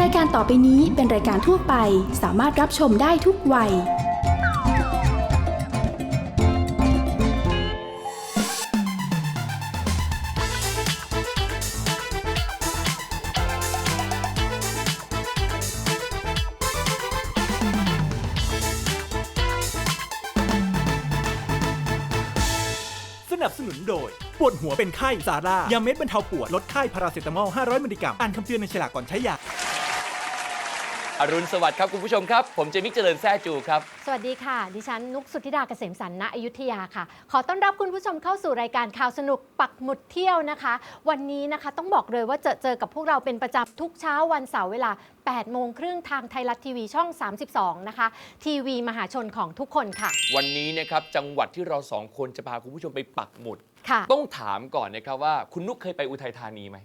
รายการต่อไปนี้เป็นรายการทั่วไป สามารถรับชมได้ทุกวัย สนับสนุนโดย ปวดหัวเป็นไข้ซาร่ายาเม็ดบรรเทาปวด ลดไข้พาราเซตามอล 500 มิลลิกรัมอ่านคำเตือนในฉลากก่อนใช้ยา อรุณสวัสดิ์ครับคุณผู้ชมครับ ผมเจมิกเจริญแซ่จูครับ สวัสดีค่ะ ดิฉันนุกสุธิดาเกษมสันต์ณอยุธยาค่ะ ขอต้อนรับคุณผู้ชมเข้าสู่รายการข่าวสนุกปักหมุดเที่ยวนะคะ วันนี้นะคะต้องบอกเลยว่าเจอเจอกับพวกเราเป็นประจำทุกเช้าวันเสาร์เวลา 8 โมงครึ่งทางไทยรัฐทีวีช่อง 32 นะคะ ทีวีมหาชนของทุกคนค่ะ วันนี้นะครับจังหวัดที่เราสองคนจะพาคุณผู้ชมไปปักหมุด ค่ะ ต้องถามก่อนนะครับว่าคุณนุกเคยไปอุทัยธานีไหม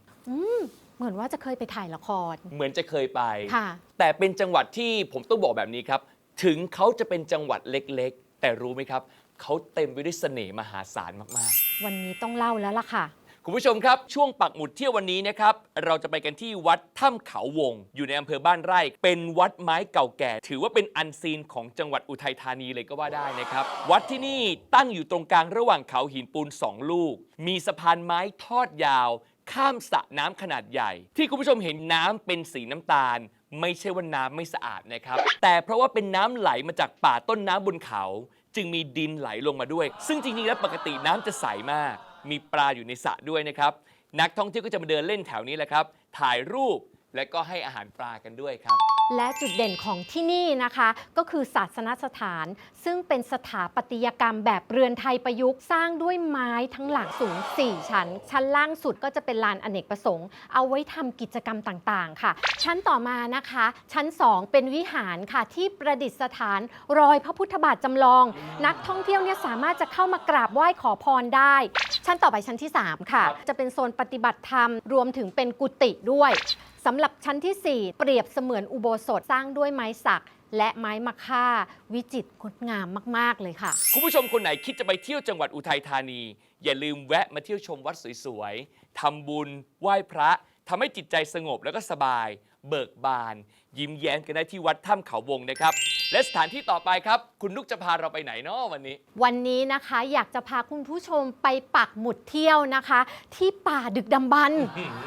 เหมือนว่าจะเคยไปถ่ายละคร เหมือนจะเคยไป ค่ะ แต่เป็นจังหวัดที่ผมต้องบอกแบบนี้ครับ ถึงเขาจะเป็นจังหวัดเล็กๆ แต่รู้ไหมครับ เขาเต็มไปด้วยเสน่ห์มหาศาลมากวันนี้ต้องเล่าแล้วล่ะค่ะ ๆ คุณผู้ชมครับ ช่วงปักหมุดเที่ยววันนี้นะครับ เราจะไปกันที่วัดถ้ำเขาวง อยู่ในอำเภอบ้านไร่ เป็นวัดไม้เก่าแก่ ถือว่าเป็นอันซีนของจังหวัดอุทัยธานีเลยก็ว่าได้นะครับ วัดที่นี่ตั้งอยู่ตรงกลางระหว่างเขาหินปูนสองลูก มีสะพานไม้ทอดยาว ข้ามสระน้ำขนาดใหญ่ ที่คุณผู้ชมเห็นน้ำเป็นสีน้ำตาล ไม่ใช่ว่าน้ำไม่สะอาดนะครับ แต่เพราะว่าเป็นน้ำไหลมาจากป่าต้นน้ำบนเขา จึงมีดินไหลลงมาด้วย ซึ่งจริงๆแล้วปกติน้ำจะใสมาก มีปลาอยู่ในสระด้วยนะครับ นักท่องเที่ยวก็จะมาเดินเล่นแถวนี้แหละครับ ถ่ายรูป และก็ให้อาหารปลากันด้วยครับ และจุดเด่นของที่นี่นะคะ ก็คือศาสนสถาน ซึ่งเป็นสถาปัตยกรรมแบบเรือนไทยประยุกต์สร้างด้วยไม้ทั้งหลังสูง 4 ชั้น ชั้นล่างสุดก็จะเป็นลานอเนกประสงค์ เอาไว้ทำกิจกรรมต่างๆ ค่ะ ชั้นต่อมานะคะ ชั้น 2 เป็นวิหารค่ะที่ประดิษฐานรอยพระพุทธบาทจำลอง นักท่องเที่ยวเนี่ยสามารถจะเข้ามากราบไหว้ขอพรได้ ชั้นต่อไปชั้นที่ 3 ค่ะครับจะเป็นโซนปฏิบัติธรรมรวมถึงเป็นกุฏิด้วย สำหรับชั้นที่ 4 เปรียบเสมือนอุโบสถสร้างด้วยไม้สัก และไม้มะค่า วิจิตรงดงามมาก ๆ เลยค่ะ คุณผู้ชมคนไหนคิดจะไปเที่ยวจังหวัดอุทัยธานี อย่าลืมแวะมาเที่ยวชมวัดสวยๆทำบุญ ไหว้พระทำให้จิตใจสงบแล้วก็สบาย เบิกบาน ยิ้มแย้มกันได้ที่วัดถ้ำเขาวงนะครับ และสถานที่ต่อไปครับ คุณนุกจะพาเราไปไหนเนาะวันนี้ วันนี้นะคะอยากจะพาคุณผู้ชมไปปักหมุดเที่ยวนะคะ ที่ป่าดึกดำบรรพ์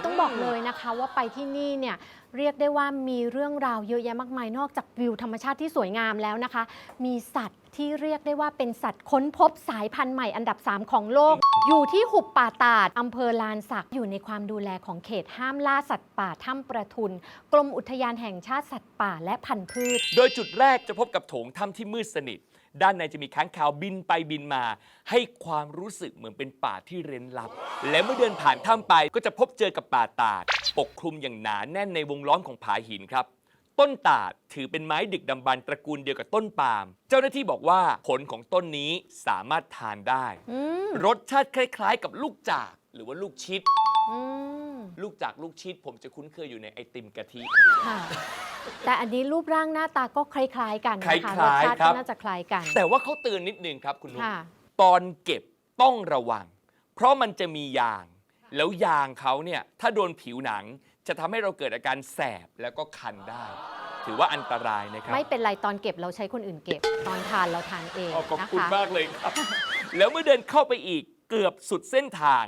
ต้องบอกเลยนะคะว่าไปที่นี่เนี่ย เรียกได้ว่ามีเรื่องราวเยอะแยะมากมายนอกจากวิวธรรมชาติที่สวยงามแล้วนะคะ มีสัตว์ที่เรียกได้ว่าเป็นสัตว์ค้นพบสายพันธุ์ใหม่อันดับ 3 ของโลก อยู่ที่หุบป่าตาดอำเภอลานสักอยู่ในความดูแลของเขตห้ามล่าสัตว์ป่าถ้ำประทุน กรมอุทยานแห่งชาติสัตว์ป่าและพันธุ์พืช โดยจุดแรกจะพบกับโถงถ้ำที่มืดสนิท ด้านในจะมีค้างคาวบินไปบินมา ให้ความรู้สึกเหมือนเป็นป่าที่เร้นลับ และเมื่อเดินผ่านถ้ำไปก็จะพบเจอกับป่าตาด ปกคลุมอย่างหนาแน่นในวงล้อมของผาหินครับ ต้นตาดถือเป็นไม้ดึกดำบรรพ์ตระกูลเดียวกับต้นปาล์มเจ้าหน้าที่บอกว่าผลของต้นนี้สามารถทานได้อืมรสชาติคล้าย ๆ กับลูกจาก หรือว่าลูกชิด อืมลูกจากลูกชิด ผมจะคุ้นเคยอยู่ในไอติมกะทิ ค่ะ แต่อันนี้รูปร่างหน้าตาก็คล้ายๆกันนะคะคล้ายๆรสชาติครัก็บ น่าจะคล้ายกัน แต่ว่าเขาเตือนนิดนึงครับคุณนุ๊กค่ะ ตอนเก็บต้องระวัง เพราะมันจะมียาง แล้วยางเขาเนี่ยถ้าโดนผิวหนังจะทำให้เราเกิดอาการแสบแล้วก็คันได้ ถือว่าอันตรายนะครับ ไม่เป็นไรตอนเก็บเราใช้คนอื่นเก็บ ตอนทานเราทานเองอ๋อขอบนะคุณคะ มากเลยครับ แล้วเมื่อเดินเข้าไปอีกเกือบสุดเส้นทาง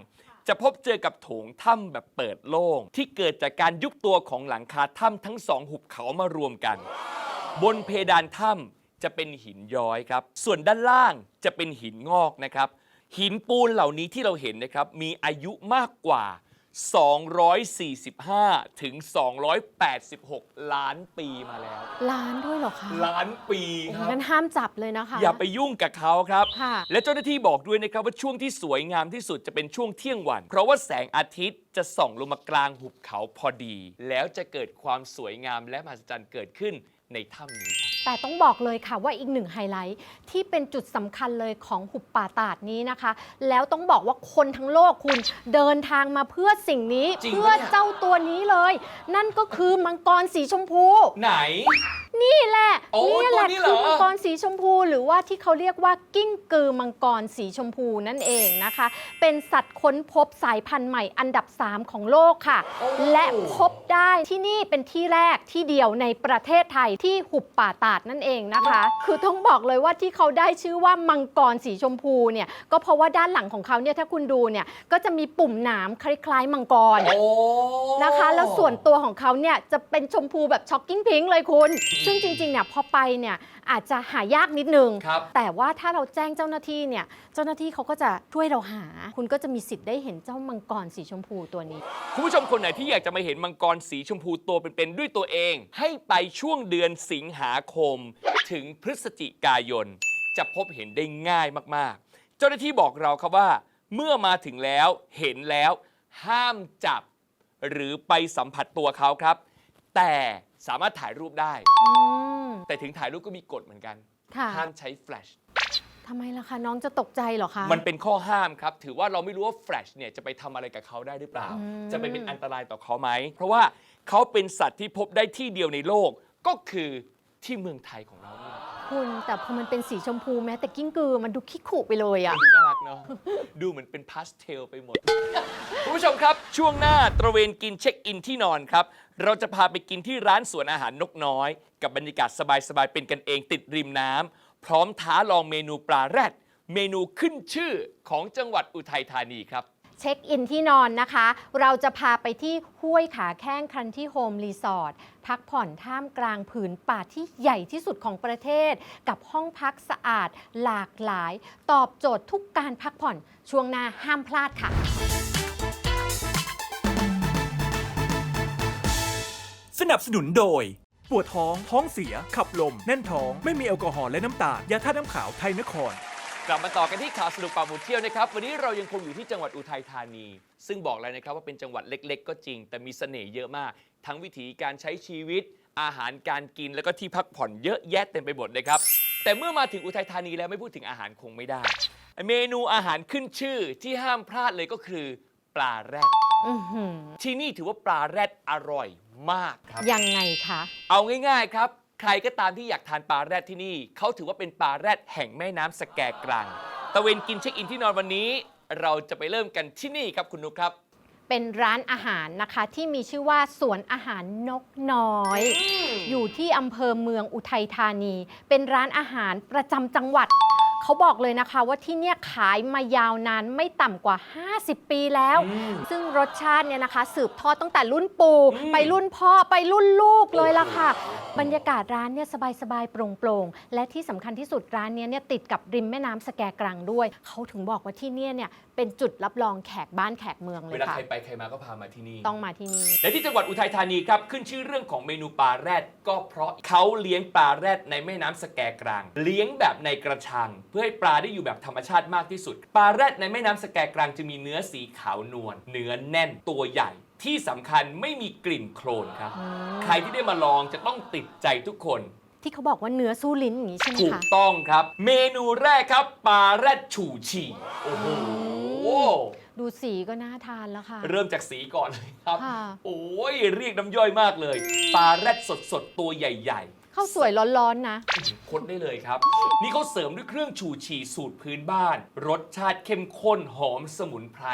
จะพบเจอกับโถงถ้ำแบบเปิดโล่ง ที่เกิดจากการยุบตัวของหลังคาถ้ำทั้งสองหุบเขามารวมกัน บนเพดานถ้ำจะเป็นหินย้อยครับ ส่วนด้านล่างจะเป็นหินงอกนะครับ หินปูนเหล่านี้ที่เราเห็นนะครับมีอายุมากกว่า 245 ถึง 286 ล้านปีมาแล้วร้านด้วยเหรอคะล้านปีโอ้คโหรับงั้นห้ามจับเลยนะคะ อย่าไปยุ่งกับเขาครับ ค่ะ และเจ้าหน้าที่บอกด้วยนะครับว่าช่วงที่สวยงามที่สุดจะเป็นช่วงเที่ยงวัน เพราะว่าแสงอาทิตย์จะส่องลงมากลางหุบเขาพอดี แล้วจะเกิดความสวยงามและมหัศจรรย์เกิดขึ้นในถ้ำนี้ครับ แต่ต้องบอกเลยค่ะว่าอีกหนึ่งไฮไลท์ที่เป็นจุดสำคัญเลยของหุบป่าตาดนี้นะคะ แล้วต้องบอกว่าคนทั้งโลกคุณเดินทางมาเพื่อสิ่งนี้จริงปะเพื่อเนี่ยเจ้าตัวนี้เลย นั่นก็คือมังกรสีชมพู ไหน นี่แหละโอ้นี่แหละตัวนี้เหรคืออ มังกรสีชมพู หรือว่าที่เขาเรียกว่ากิ้งกือมังกรสีชมพูนั่นเองนะคะ เป็นสัตว์ค้นพบสายพันธุ์ใหม่อันดับ 3 ของโลกค่ะ โอ้ และพบได้ที่นี่เป็นที่แรกที่เดียวในประเทศไทยที่หุบป่าตาดนั่นเองนะคะ คือต้องบอกเลยว่าที่เขาได้ชื่อว่ามังกรสีชมพูเนี่ยก็เพราะว่าด้านหลังของเขาเนี่ยถ้าคุณดูเนี่ยก็จะมีปุ่มหนามคล้ายๆ มังกรโอ้นะคะ แล้วส่วนตัวของเขาเนี่ยจะเป็นชมพูแบบช็อกกิ้งพิงค์เลยคุณ ซึ่งจริงๆเนี่ยพอไปเนี่ยอาจจะหายากนิดนึง ครับ แต่ว่าถ้าเราแจ้งเจ้าหน้าที่เนี่ย เจ้าหน้าที่เขาก็จะช่วยเราหา คุณก็จะมีสิทธิ์ได้เห็นเจ้ามังกรสีชมพูตัวนี้ คุณผู้ชมคนไหนที่อยากจะมาเห็นมังกรสีชมพูตัวเป็นๆด้วยตัวเอง ให้ไปช่วงเดือนสิงหาคม ถึงพฤศจิกายน จะพบเห็นได้ง่ายมากๆ เจ้าหน้าที่บอกเราครับว่า เมื่อมาถึงแล้วเห็นแล้ว ห้ามจับ หรือไปสัมผัสตัวเขาครับ แต่ สามารถถ่ายรูปได้ อืมแต่ถึงถ่ายรูปก็มีกฎเหมือนกัน ค่ะห้ามใช้แฟลช ทำไมล่ะคะน้องจะตกใจเหรอคะ มันเป็นข้อห้ามครับ ถือว่าเราไม่รู้ว่าแฟลชเนี่ยจะไปทำอะไรกับเขาได้หรือเปล่า อืม จะไปเป็นอันตรายต่อเขาไหม เพราะว่าเขาเป็นสัตว์ที่พบได้ที่เดียวในโลก ก็คือที่เมืองไทยของเราเนี่ย คุณแต่พอมันเป็นสีชมพูแม้แต่กิ้งกือมันดูขี้ขู่ไปเลยอะ ดูน่ารักเนาะ ดูเหมือนเป็นพาสเทลไปหมด คุณผู้ชมครับช่วงหน้าตระเวนกินเช็คอินที่นอนครับ เราจะพาไปกินที่ร้านสวนอาหารนกน้อย กับบรรยากาศสบาย ๆ เป็นกันเองติดริมน้ำพร้อมท้าลองเมนูปลาแรด เมนูขึ้นชื่อของจังหวัดอุทัยธานีครับ ช็คอินที่นอนนะคะ เราจะพาไปที่ห้วยขาแข้งคันที่โฮมรีสอร์ทพักผ่อนท่ามกลางผืนป่าที่ใหญ่ที่สุดของประเทศ กับห้องพักสะอาดหลากหลาย ตอบโจทย์ทุกการพักผ่อนช่วงหน้าห้ามพลาดค่ะ สนับสนุนโดย ปวดท้อง ท้องเสีย ขับลม แน่นท้อง ไม่มีแอลกอฮอล์และน้ำตาล ยาทาตุน้ำขาวไทยนคร กลับมาต่อกันที่ข่าวสนุกป่าหมุดเที่ยวนะครับ วันนี้เรายังคงอยู่ที่จังหวัดอุทัยธานี ซึ่งบอกเลยนะครับว่าเป็นจังหวัดเล็ก ๆ ก็จริง แต่มีเสน่ห์เยอะมาก ทั้งวิถีการใช้ชีวิต อาหารการกินแล้วก็ที่พักผ่อนเยอะแยะเต็มไปหมดเลยครับ แต่เมื่อมาถึงอุทัยธานีแล้วไม่พูดถึงอาหารคงไม่ได้ เมนูอาหารขึ้นชื่อที่ห้ามพลาดเลยก็คือ ปลาแรดอื้อหือที่นี่ถือว่าปลาแรดอร่อยมากครับ ยังไงคะ เอาง่าย ๆ ครับ ใครก็ตามที่อยากทานปลาแรดที่นี่เขาถือว่าเป็นปลาแรดแห่งแม่น้ำสแกกรังตะเวนกินเช็คอินที่นอนวันนี้ เราจะไปเริ่มกันที่นี่ครับคุณนุกครับ เป็นร้านอาหารนะคะที่มีชื่อว่าสวนอาหารนกน้อย อยู่ที่อำเภอเมืองอุทัยธานี เป็นร้านอาหารประจำจังหวัด เขาบอกเลยนะคะว่าที่เนี่ยขายมายาวนานไม่ต่ำกว่า 50 ปีแล้วอืมซึ่งรสชาติเนี่ยนะคะ สืบทอดตั้งแต่รุ่นปู่อืมไปรุ่นพ่อไปรุ่นลูกเลยล่ะค่ะ บรรยากาศร้านเนี่ยสบายๆโปร่งๆ และที่สำคัญที่สุดร้านเนี้ยเนี่ยติดกับริมแม่น้ำสแกกรังด้วย เขาถึงบอกว่าที่เนี่ยเนี่ยเป็นจุดรับรองแขกบ้านแขกเมืองเลเวยลาค่ะ ใครไปใครมาก็พามาที่นี่ ต้องมาที่นี่ และที่จังหวัดอุทัยธานีครับ ขึ้นชื่อเรื่องของเมนูปลาแรดก็เพราะเขาเลี้ยงปลาแรดในแม่น้ำสแกกรัง เลี้ยงแบบในกระชังเพื่อให้ปลาได้อยู่แบบธรรมชาติมากที่สุด ปลาแรดในแม่น้ำสแกกรังจะมีเนื้อสีขาวนวลเนื้อแน่นตัวใหญ่ที่สำคัญไม่มีกลิ่นโคลนครับอืมใครที่ได้มาลองจะต้องติดใจทุกคนที่เขาบอกว่าเนื้อสู้ลิ้นอย่างนี้ใช่ไหมถูกคะต้องครับ เมนูแรกครับปลาแรดฉู่ฉี่โอ้โหดูสีก็น่าทานแล้วค่ะ เริ่มจากสีก่อนเลยครับค่ะโอ้ยเรียกน้ำย่อยมากเลย ปลาแรดสดๆ ตัวใหญ่ ข้าวสวยร้อนๆนะๆคนได้เลยครับ นี่เขาเสริมด้วยเครื่องฉู่ฉี่สูตรพื้นบ้าน รสชาติเข้มข้นหอมสมุนไพร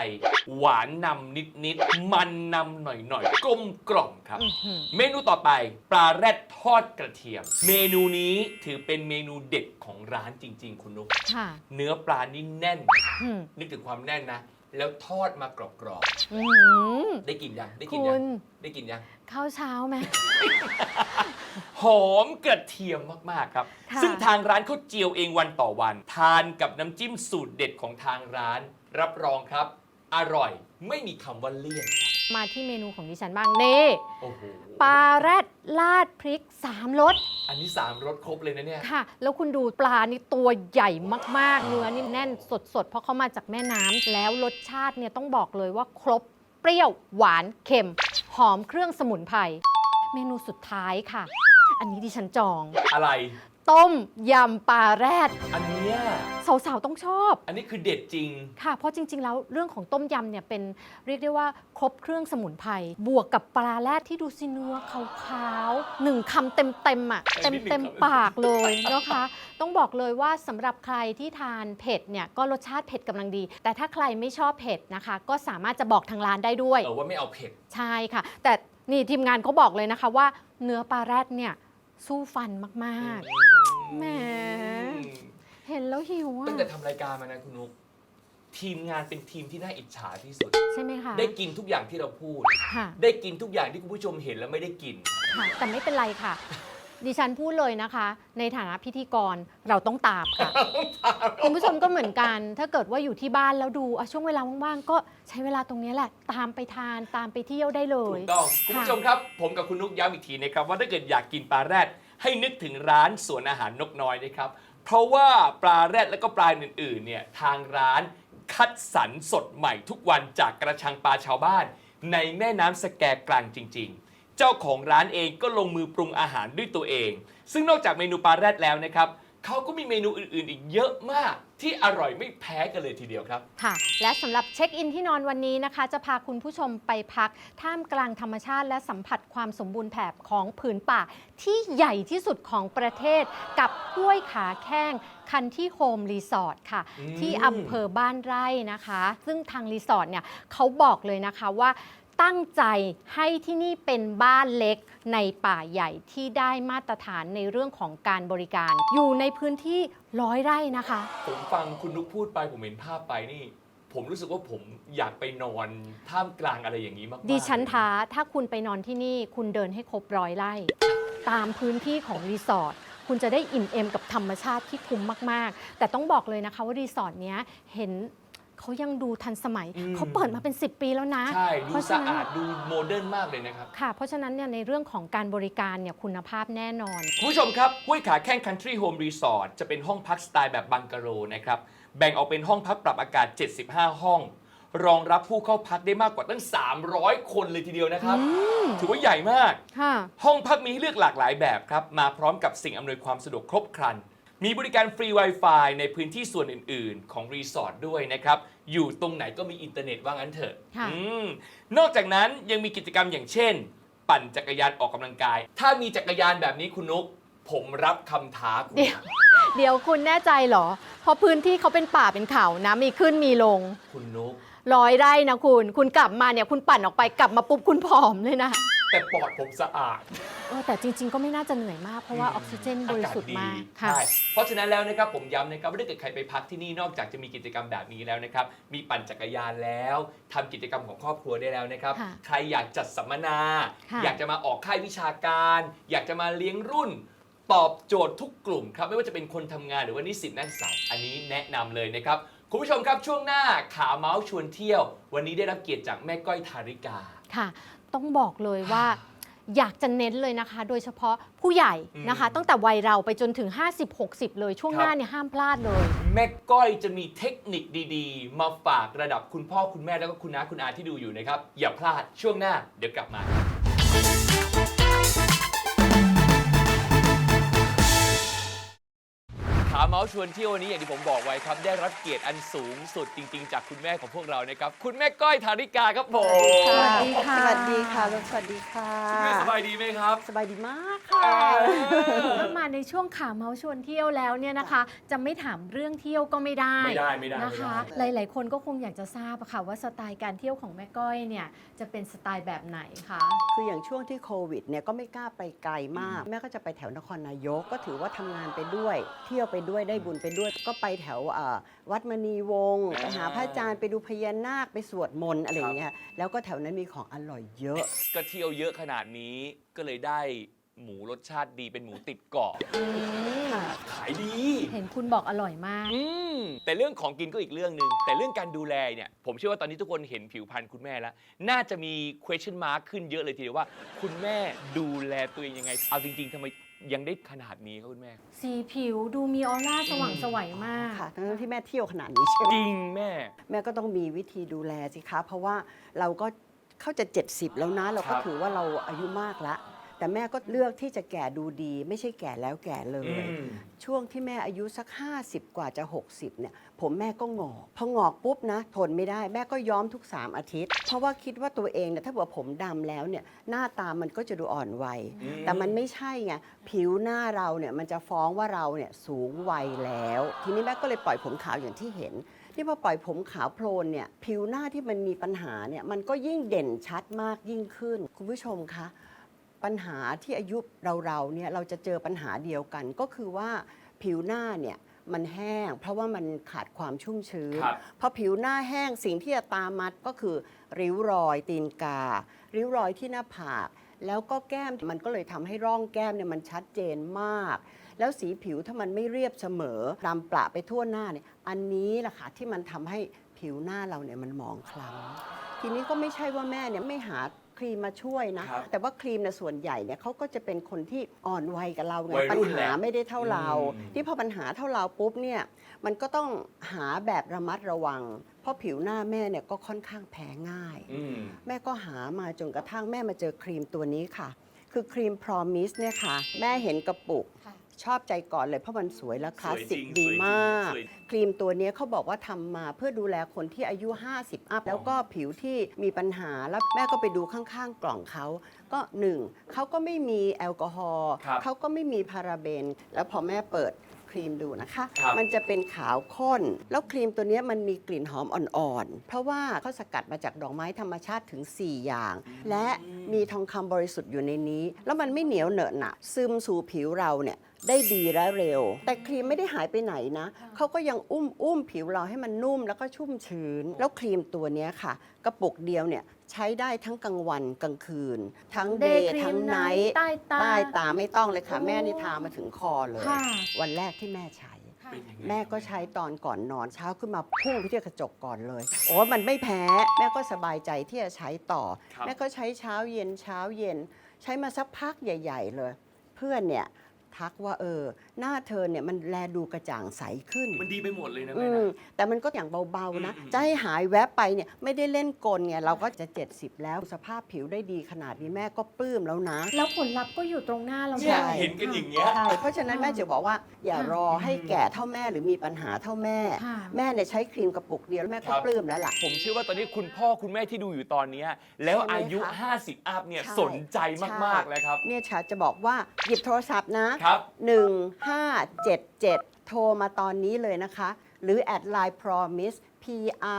หวานนำนิดๆมันนำหน่อยๆกลมกล่อมครับอื้อหือเมนูต่อไป ปลาแรดทอดกระเทียม เมนูนี้ถือเป็นเมนูเด็ดของร้านจริง ๆ คุณนุ๊กค่ะเนื้อปลานี่แน่น อืมนึกถึงความแน่นนะ แล้วทอดมากรอบอื้อหือๆได้กินยังได้กินคุยังณได้กินยัง ข้าวเช้าไหม หอมกระเทียมมาก ๆ ครับ ค่ะ ซึ่งทางร้านเขาเจียวเองวันต่อวัน ทานกับน้ำจิ้มสูตรเด็ดของทางร้าน รับรองครับ อร่อยไม่มีคำว่าเลี่ยนมาที่เมนูของดิฉันบ้างนี่โอ้โหปลาแรดลาดพริกสามรสอันนี้ 3รสครบเลยนะเนี่ย ค่ะ แล้วคุณดูปลานี่ตัวใหญ่มากๆ เนื้อนี่แน่นสดๆ เพราะเขามาจากแม่น้ำแล้วรสชาติเนี่ยต้องบอกเลยว่าครบ เปรี้ยว หวานเค็ม หอมเครื่องสมุนไพรเมนูสุดท้ายค่ะ อันนี้ดิฉันจอง อะไร ต้มยำปลาแรดอันเนี้ยสาวๆต้องชอบ อันนี้คือเด็ดจริง ค่ะ เพราะจริง ๆ แล้วเรื่องของต้มยำเนี่ยเป็นเรียกได้ว่าครบเครื่องสมุนไพรบวกกับปลาแรดที่ดูสิเนื้อขาวๆหนึ่งคำเต็มๆอะอันเต็นี้มหนึ่งเต็มคำปากเลยนะคะ ต้องบอกเลยว่าสำหรับใครที่ทานเผ็ดเนี่ยก็รสชาติเผ็ดกำลังดี แต่ถ้าใครไม่ชอบเผ็ดนะคะ ก็สามารถจะบอกทางร้านได้ด้วย เออว่าไม่เอาเผ็ด ใช่ค่ะ แต่นี่ทีมงานเขาบอกเลยนะคะว่าเนื้อปลาแรดเนี่ย สู้ฟันมากๆ แหม เห็นแล้วหิวอะตั้งแต่ทำรายการมานะคุณนุกทีมงานเป็นทีมที่น่าอิจฉาที่สุด ใช่ไหมคะได้กินทุกอย่างที่เราพูด ค่ะได้กินทุกอย่างที่คุณผู้ชมเห็นแล้วไม่ได้กิน ค่ะ แต่ไม่เป็นไรค่ะ ดิฉันพูดเลยนะคะ ในฐานะพิธีกรเราต้องตามค่ะ คุณผู้ชมก็เหมือนกัน ถ้าเกิดว่าอยู่ที่บ้านแล้วดูอะช่วงเวลาว่างๆ ก็ใช้เวลาตรงนี้แหละ ตามไปทานตามไปเที่ยวได้เลถูย กต้องคุณผู้ชมครับ ผมกับคุณนุกย้ำอีกทีนะครับ ว่าถ้าเกิดอยากกินปลาแรดให้นึกถึงร้านสวนอาหารนกน้อยนะครับ เพราะว่าปลาแรดและก็ปลาอื่นๆเนี่ยทางร้านคัดสรรสดใหม่ทุกวันจากกระชังปลาชาวบ้าน ในแม่น้ำสแกกลางจริง ๆ เจ้าของร้านเองก็ลงมือปรุงอาหารด้วยตัวเอง ซึ่งนอกจากเมนูปลาแรดแล้วนะครับเขาก็มีเมนูอื่นๆ อีกเยอะมากที่อร่อยไม่แพ้กันเลยทีเดียวครับ ค่ะ และสำหรับเช็คอินที่นอนวันนี้นะคะ จะพาคุณผู้ชมไปพัก ท่ามกลางธรรมชาติและสัมผัสความสมบูรณ์แบบของผืนป่า ที่ใหญ่ที่สุดของประเทศกับห้วยขาแข้งคันที่โฮมรีสอร์ทค่ะอืมที่อำเภอบ้านไร่นะคะ ซึ่งทางรีสอร์ทเนี่ยเขาบอกเลยนะคะว่า ตั้งใจให้ที่นี่เป็นบ้านเล็กในป่าใหญ่ที่ได้มาตรฐานในเรื่องของการบริการ อยู่ในพื้นที่ร้อยไร่นะคะ ผมฟังคุณนุกพูดไปผมเห็นภาพไปนี่ ผมรู้สึกว่าผมอยากไปนอนท่ามกลางอะไรอย่างนี้มากๆดิฉันเลยท้าถ้าคุณไปนอนที่นี่คุณเดินให้ครบร้อยไร่ ตามพื้นที่ของรีสอร์ทคุณจะได้อิ่มเอมกับธรรมชาติที่คุ้มมาก ๆ แต่ต้องบอกเลยนะคะว่ารีสอร์ทเนี้ยเห็น เขายังดูทันสมัย อืม เขาเปิดมาเป็น 10 ปีแล้วนะ ใช่ ดูเพราะสะฉะนั้น อาดดูโมเดิร์นมากเลยนะครับ ค่ะ เพราะฉะนั้นเนี่ยในเรื่องของการบริการเนี่ยคุณภาพแน่นอน คุณผู้ชมครับห้วยขาแข้ง Country Home Resort จะเป็นห้องพักสไตล์แบบบังกะโรนะครับ แบ่งออกเป็นห้องพักปรับอากาศ 75 ห้อง รองรับผู้เข้าพักได้มากกว่าตั้ง 300 คนเลยทีเดียวนะครับ ถือว่าใหญ่มาก ค่ะ ห้องพักมีให้เลือกหลากหลายแบบครับ มาพร้อมกับสิ่งอำนวยความสะดวกครบครัน มีบริการฟรี Wi-Fi ในพื้นที่ส่วนอื่น ๆ ของรีสอร์ทด้วยนะครับ อยู่ตรงไหนก็มีอินเทอร์เน็ตว่างั้นเถอะค่ะ อืมนอกจากนั้นยังมีกิจกรรมอย่างเช่น ปั่นจักรยานออกกำลังกาย ถ้ามีจักรยานแบบนี้คุณนุก ผมรับคำท้าคุณ เดี๋ยวเดี๋ยวคุณแน่ใจเหรอ เพราะพื้นที่เขาเป็นป่าเป็นเขานะมีขึ้นมีลงคุณนุก ร้อยไร่นะคุณ คุณกลับมาเนี่ยคุณปั่นออกไปกลับมาปุ๊บคุณผอมเลยนะ แต่ปอดผมสะอาด เออแต่จริง ๆ ก็ไม่น่าจะเหนื่อยมาก เพราะว่าออกซิเจนบริสุทธิ์มากอศดีค่ะ ใช่เพราะฉะนั้นแล้วนะครับผมย้ำนะครับว่าถ้าเกิดใครไปพักที่นี่นอกจากจะมีกิจกรรมแบบนี้แล้วนะครับ มีปั่นจักรยานแล้วทำกิจกรรมของครอบครัวได้แล้วนะครับ ค่ะใครอยากจัดสัมมนา ค่ะ อยากจะมาออกค่ายวิชาการ อยากจะมาเลี้ยงรุ่น ตอบโจทย์ทุกกลุ่มครับ ไม่ว่าจะเป็นคนทำงานหรือว่านิสิตนักศึกษาอันนี้แนะนำเลยนะครับ คุณผู้ชมครับช่วงหน้าขาเมาส์ชวนเที่ยว วันนี้ได้รับเกียรติจากแม่ก้อยทาริกา ค่ะ ต้องบอกเลยว่า อยากจะเน้นเลยนะคะ โดยเฉพาะผู้ใหญ่นะคะอืมตั้งแต่วัยเราไปจนถึง 50-60 เลยช่วงครับหน้าเนี่ยห้ามพลาดเลย แม่ก้อยจะมีเทคนิคดีๆ มาฝากระดับคุณพ่อคุณแม่แล้วก็คุณน้าคุณอาที่ดูอยู่นะครับ อย่าพลาดช่วงหน้าเดี๋ยวกลับมา มาส์ชวนเที่ยววันนี้อย่างที่ผมบอกไว้ครับ ได้รับเกียรติอันสูงสุดจริง ๆ จากคุณแม่ของพวกเรานะครับ คุณแม่ก้อยธาริกาครับผม สวัสดีค่ะ สวัสดีค่ะลูกสวัสดีค่ะ คุณแม่สบายดีไหมครับ สบายดีมากค่ะถ้ามา ในช่วงข่าวเมาส์ชวนเที่ยวแล้วเนี่ยนะคะ จะไม่ถามเรื่องเที่ยวก็ไม่ได้ไม่ได้ไม่ได้ไม่ได้นะคะหลาย ๆ คนก็คงอยากจะทราบอะค่ะว่าสไตล์การเที่ยวของแม่ก้อยเนี่ยจะเป็นสไตล์แบบไหนคะ คืออย่างช่วงที่โควิดเนี่ยก็ไม่กล้าไปไกลมาก แม่ก็จะไปแถวนครนายกก็ถือว่าทำงานไปด้วย เที่ยวไปด้วยได้บุญไปด้วย ก็ไปแถวเอ่อวัดมณีวงศ์ไปหาพระอาจารย์ไปดูพญานาคไปสวดมนต์อะไรอย่างเงี้ยแล้วก็แถวนั้นมีของอร่อยเยอะ ก็เที่ยวเยอะขนาดนี้ก็เลยได้ หมูรสชาติดีเป็นหมูติดเกาะขายดี เห็นคุณบอกอร่อยมาก อืมแต่เรื่องของกินก็อีกเรื่องหนึ่งแต่เรื่องการดูแลเนี่ยผมเชื่อว่าตอนนี้ทุกคนเห็นผิวพรรณคุณแม่แล้ว น่าจะมี question mark ขึ้นเยอะเลยทีเดียวว่า คุณแม่ดูแลตัวเองยังไง เอาจริงๆทำไมยังได้ขนาดนี้ครับคุณแม่ สีผิวดูมีออร่าสว่างไสวัยมาก ค่ะทั้งที่แม่เที่ยวขนาดนี้ใช่ไหมจริงแม่ แม่ก็ต้องมีวิธีดูแลสิคะ เพราะว่าเราก็เข้าจะ 70 แล้วนะ เราครัก็บถือว่าเราอายุมากแล้ว แต่แม่ก็เลือกที่จะแก่ดูดี ไม่ใช่แก่แล้วแก่เลย อืม ช่วงที่แม่อายุสัก 50 กว่าจะ 60 เนี่ย ผมแม่ก็งอกพองอกปุ๊บนะ ทนไม่ได้แม่ก็ย้อมทุก 3 อาทิตย์ เพราะว่าคิดว่าตัวเองเนี่ยถ้าเกิดผมดำแล้วเนี่ย หน้าตามันก็จะดูอ่อนวัย อืม แต่มันไม่ใช่ไงผิวหน้าเราเนี่ยมันจะฟ้องว่าเราเนี่ยสูงวัยแล้ว ทีนี้แม่ก็เลยปล่อยผมขาวอย่างที่เห็น ที่พอปล่อยผมขาวโพลนเนี่ยผิวหน้าที่มันมีปัญหาเนี่ยมันก็ยิ่งเด่นชัดมากยิ่งขึ้น คุณผู้ชมคะ ปัญหาที่อายุเราๆเนี่ยเราจะเจอปัญหาเดียวกัน ก็คือว่าผิวหน้าเนี่ยมันแห้ง เพราะว่ามันขาดความชุ่มชื้นครับ พอผิวหน้าแห้งสิ่งที่จะตามมาก็คือ ริ้วรอยตีนกา ริ้วรอยที่หน้าผาก แล้วก็แก้มมันก็เลยทำให้ร่องแก้มเนี่ยมันชัดเจนมาก แล้วสีผิวถ้ามันไม่เรียบเสมอดำประไปทั่วหน้าเนี่ยอันนี้แหละค่ะที่มันทำให้ผิวหน้าเราเนี่ยมันหมองคล้ำ ทีนี้ก็ไม่ใช่ว่าแม่เนี่ยไม่หา ครีมมาช่วยนะ ครับแต่ว่าครีมเนี่ยส่วนใหญ่เนี่ยเขาก็จะเป็นคนที่อ่อนวัยกับเราไงวัยปัญรุ่นหาแหละไม่ได้เท่าเรา อืม ที่พอปัญหาเท่าเราปุ๊บเนี่ยมันก็ต้องหาแบบระมัดระวัง เพราะผิวหน้าแม่เนี่ยก็ค่อนข้างแพ้ง่าย อืม แม่ก็หามาจนกระทั่งแม่มาเจอครีมตัวนี้ค่ะ คือครีม Promise เนี่ยค่ะ แม่เห็นกระปุก ค่ะ ชอบใจก่อนเลยเพราะมันสวยและคลาสสิกสวยจริงดีมากสวยจริงครีมตัวเนี้ยเขาบอกว่าทำมาเพื่อดูแลคนที่อายุ 50 อัพ แล้วก็ผิวที่มีปัญหาแล้วแม่ก็ไปดูข้างๆ กล่องเขาก็หนึ่งเขาก็ไม่มีแอลกอฮอล์ครับเขาก็ไม่มีพาราเบน แล้วพอแม่เปิดครีมดูนะคะครับมันจะเป็นขาวข้น แล้วครีมตัวเนี้ยมันมีกลิ่นหอมอ่อนๆ เพราะว่าเขาสกัดมาจากดอกไม้ธรรมชาติถึง 4 อย่าง และมีทองคำบริสุทธิ์อยู่ในนี้ แล้วมันไม่เหนียวเหนอะหนะซึมสู่ผิวเราเนี่ย ได้ดีและเร็ว แต่ครีมไม่ได้หายไปไหนนะเขาก็ยังอุ้มอุ้มผิวเราให้มันนุ่มแล้วก็ชุ่มชื้น แล้วครีมตัวเนี้ยค่ะ กระปุกเดียวเนี่ยใช้ได้ทั้งกลางวันกลางคืน ทั้งเด Day ย์ cream ทั้งไนท์ใต้ตาใต้ตาไม่ต้องเลยค่ะโอ้แม่นี่ทามาถึงคอเลย ค่ะ วันแรกที่แม่ใช้ เป็นยังไงแม่ก็ใช้ตอนก่อนนอนเช้าขึ้นมาพุ่งไปที่กระจกก่อนเลย โอ้มันไม่แพ้ แม่ก็สบายใจที่จะใช้ต่อ ครับ แม่ก็ใช้เช้าเย็นเช้าเย็น ใช้มาสักพักใหญ่ ๆ เลย เพื่อนเนี่ย ทักว่าเออ หน้าเธอเนี่ยมันแลดูกระจ่างใสขึ้นมันดีไปหมดเลยนะอืแม่มนะแต่มันก็อย่างเบาๆนะ อืม จะให้หายแวบไปเนี่ยไม่ได้เล่นกลไงเราก็จะ 70 แล้วสภาพผิวได้ดีขนาดนี้แม่ก็ปลื้มแล้วนะ แล้วผลลัพธ์ก็อยู่ตรงหน้าเราเนี่ยใช่เห็นกันอย่างเงี้ย ใช่ เพราะฉะนั้นแม่จะบอกว่าอย่ารอให้แก่เท่าแม่หรือมีปัญหาเท่าแม่ ค่ะ แม่เนี่ยใช้ครีมกระปุกเดียวแล้วแม่ก็ครับ ปลื้มแล้วล่ะ ผมเชื่อว่าตอนนี้คุณพ่อคุณแม่ที่ดูอยู่ตอนเนี้ยแล้วใช่ไหมอายุคะ50 อัพเนี่ยใช่สนใจมากๆแล้วครับ เนี่ยชาจะบอกว่าหยิบโทรศัพท์นะครับ 1577 โทรมาตอนนี้เลยนะคะ หรือแอดไลน์ promise P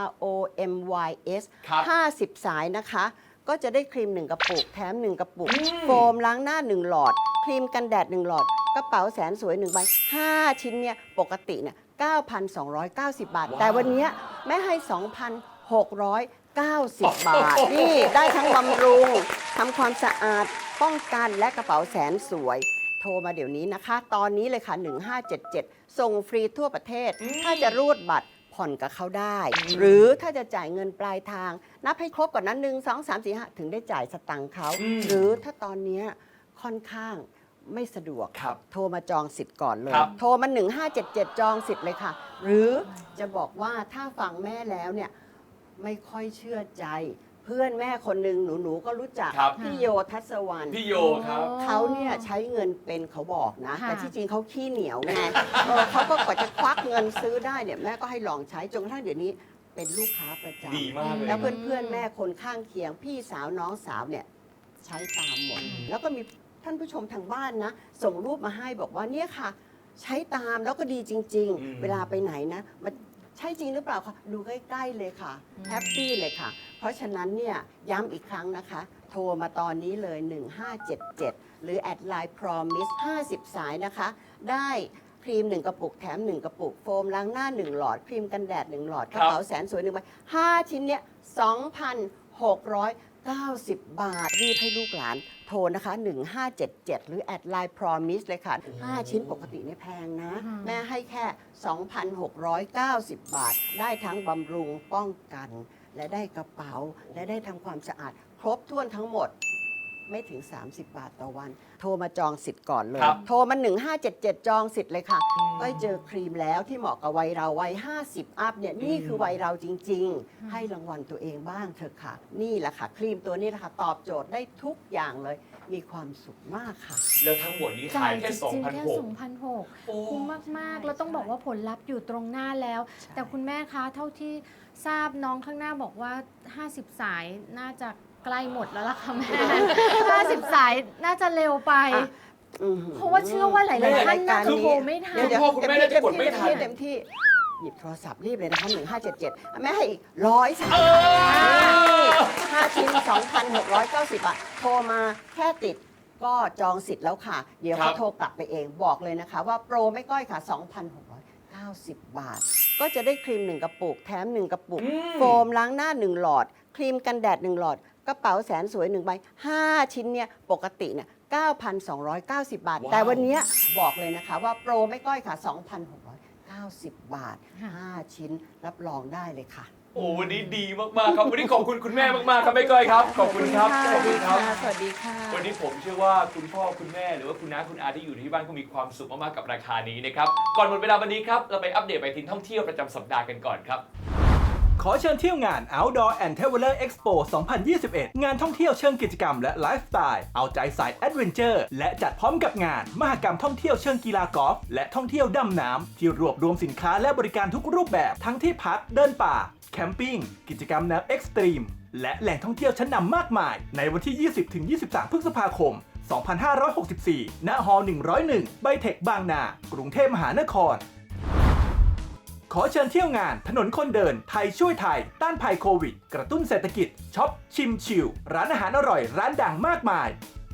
R O M Y S ครับ 50 สายนะคะ ก็จะได้ครีม 1 กระปุก แถม 1 กระปุกอืมโฟมล้างหน้า 1 หลอด ครีมกันแดด 1 หลอด กระเป๋าแสนสวย1ใบ5 ชิ้นเนี่ย ปกติเนี่ย 9,290 บาท แต่วันเนี้ยแม่ให้ 2,690 บาท นี่ ได้ทั้งบำรุงทำความสะอาดป้องกันและกระเป๋าแสนสวย โทรมาเดี๋ยวนี้นะคะ ตอนนี้เลยค่ะ 1577 ส่งฟรีทั่วประเทศ ถ้าจะรูดบัตรผ่อนกับเขาได้ หรือถ้าจะจ่ายเงินปลายทาง นับให้ครบก่อนนั้นหนึ่งสองสามสี่ห้าถึงได้จ่ายสตังค์เขาอืมหรือถ้าตอนเนี้ยค่อนข้างไม่สะดวก ครับโทรมาจองสิทธิ์ก่อนเลย ครับ โทรมา 1577 จองสิทธิ์เลยค่ะ หรือจะบอกว่าถ้าฟังแม่แล้วเนี่ย ไม่ค่อยเชื่อใจ เพื่อนแม่คนหนึ่งหนูหนูๆก็รู้จักครับ พี่โยทัศวรรณพี่โยครับ เขาเนี่ยใช้เงินเป็นเขาบอกนะ ค่ะ แต่ที่จริงเขาขี้เหนียวไงเออเขาก็กว่าจะควักเงินซื้อได้เนี่ยแม่ก็ให้ลองใช้จนกระทั่งเดี๋ยวนี้เป็นลูกค้าประจำดีมากเลยแล้วเพื่อนๆแม่คนข้างเคียง พี่สาวน้องสาวเนี่ยใช้ตามหมด แล้วก็มีท่านผู้ชมทางบ้านนะ ส่งรูปมาให้บอกว่าเนี่ยค่ะ ใช้ตามแล้วก็ดีจริง อืม ๆ เวลาไปไหนนะมันใช่จริงหรือเปล่าคะดูใกล้ ๆ เลยค่ะ แฮปปี้เลยค่ะ เพราะฉะนั้นเนี่ยย้ำอีกครั้งนะคะ โทรมาตอนนี้เลย 1577 หรือแอดไลน์ promise 50 สายนะคะ ได้ครีม 1 กระปุกแถม 1 กระปุก โฟมล้างหน้า 1 หลอด ครีมกันแดด 1 หลอดกระเป๋าแสนสวย1ใบ5ชิ้นเนี่ย2,690 บาท รีบให้ลูกหลานโทรนะคะ 1577 หรือแอดไลน์ promise เลยค่ะ 5 ชิ้นปกติไม่แพงนะอืมแม่ให้แค่ 2,690 บาท ได้ทั้งบำรุงป้องกัน และได้กระเป๋า และได้ทำความสะอาด ครบถ้วนทั้งหมดไม่ถึง 30 บาทต่อวัน โทรมาจองสิทธิ์ก่อนเลย ครับโทรมา 1577 จองสิทธิ์เลยค่ะก็เจอครีมแล้วที่เหมาะกับวัยเราวัย 50 อัพเนี่ยนี่คือวัยเราจริง ๆ ให้รางวัลตัวเองบ้างเถอะค่ะ นี่แหละค่ะ ครีมตัวนี้แหละค่ะ ตอบโจทย์ได้ทุกอย่างเลย มีความสุขมากค่ะ แล้วทั้งหมดนี้จ่าขายยแค่ จริงๆแค่2,600 2,600 โอ้ คุ้มมาก ๆ แล้วต้องบอกว่าผลลัพธ์อยู่ตรงหน้าแล้ว ใช่ แต่คุณแม่คะ เท่าที่ทราบน้องข้างหน้าบอกว่า 50 สายน่าจะใกล้หมดแล้วล่ะค่ะแม่ 50 สายน่าจะเร็วไป อะ อื้อหือเพราะว่าเชื่อว่าหลายๆในท่านน่าจะรยกโทรไม่ทัน เดี๋ยวพ่อคุณแม่น่าจะกดไม่ทัน เต็มที่หยิบโทรศัพท์รีบเลยนะคะ1577แม่ให้อีกร้อยสิเออ ห้าชิ้น 2,690 บาท โทรมาแค่ติดก็จองสิทธิ์แล้วค่ะ เดี๋ยวครัเขาบโทรกลับไปเองบอกเลยนะคะ ว่าโปรไม่ก้อยค่ะ 2,690 บาท ก็จะได้ครีม 1 กระปุก แถม 1 กระปุก อืม โฟมล้างหน้า 1 หลอด ครีมกันแดด 1 หลอด กระเป๋าแสนสวย 1 ใบ 5 ชิ้นเนี่ย ปกติเนี่ย9,290 บาท ว้าว แต่วันเนี้ยบอกเลยนะคะว่าโปรไม่ก้อยค่ะ 2,690 บาทค่ะ5ชิ้นรับรองได้เลยค่ะ โอ้วันนี้ดีมากๆครับวันนี้ขอบคุณคุณแม่มากๆครับแม่ก้อยครับขอบคุณครับสขอวับสคุดีณครับค่ะสวัสดีค่ะ วันนี้ผมเชื่อว่าคุณพ่อคุณแม่หรือว่าคุณน้าคุณอาที่อยู่ที่บ้านก็มีความสุขมากๆกับราคานี้นะครับก่อนหมดเวลาวันนี้ครับเราไปอัปเดตไปทินท่องเที่ยวประจำสัปดาห์กันก่อนครับ ขอเชิญเที่ยวงาน Outdoor and Traveler Expo 2021 งานท่องเที่ยวเชิงกิจกรรมและไลฟ์สไตล์ เอาใจสายแอดเวนเจอร์ และจัดพร้อมกับงาน มหกรรมท่องเที่ยวเชิงกีฬากอล์ฟและท่องเที่ยวดำน้ำที่รวบรวมสินค้าและบริการทุกรูปแบบทั้งที่พักเดินป่า แคมปิ้ง กิจกรรมแนวเอ็กซ์ตรีมและแหล่งท่องเที่ยวชั้นนำมากมาย ในวันที่ 20-23 พฤษภาคม 2564 ณ ฮอ101 ไบเทคบางนา กรุงเทพมหานคร ขอเชิญเที่ยวงานถนนคนเดิน ไทยช่วยไทย ต้านภัยโควิด กระตุ้นเศรษฐกิจช็อปชิมชิลร้านอาหารอร่อยร้านดังมากมาย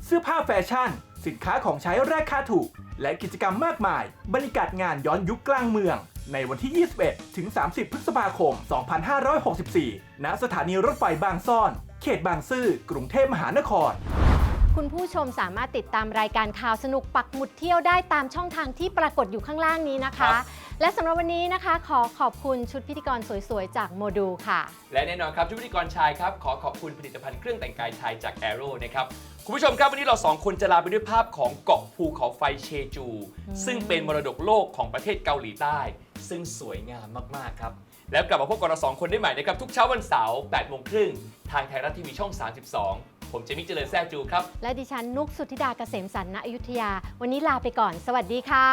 เสื้อผ้าแฟชั่น สินค้าของใช้ราคาถูก และกิจกรรมมากมาย บรรยากาศงานย้อนยุคกลางเมือง ในวันที่ 21 ถึง 30 พฤษภาคม 2564 ณ สถานีรถไฟบางซ่อน เขตบางซื่อกรุงเทพมหานคร คุณผู้ชมสามารถติดตามรายการข่าวสนุกปักหมุดเที่ยวได้ตามช่องทางที่ปรากฏอยู่ข้างล่างนี้นะครัคะบและสำหรับวันนี้นะคะ ขอขอบคุณชุดพิธีกรสวยๆ จากโมดูลค่ะ และแน่นอนครับทุกพิธีกรชายครับขอขอบคุณผลิตภัณฑ์เครื่องแต่งกายชายจาก a อ r o นะครับคุณผู้ชมครับ วันนี้เราสองคนจะลาไปด้วยภาพของเกาะภูเขาไฟเชจู ซึ่งเป็นมรดกโลกของประเทศเกาหลีใต้ ซึ่งสวยงามมากๆครับ แล้วกลับมาพบกับเราสองคนได้ใหม่นะครับ ทุกเช้าวันเสาร์8โมงครึ่งทางไทยรัฐทีวีช่อง 32 ผมเจมิกเจริญแซ่จูครับ และดิฉันนุกสุธิดาเกษมสันนณอยุธยา วันนี้ลาไปก่อน สวัสดีค่ะ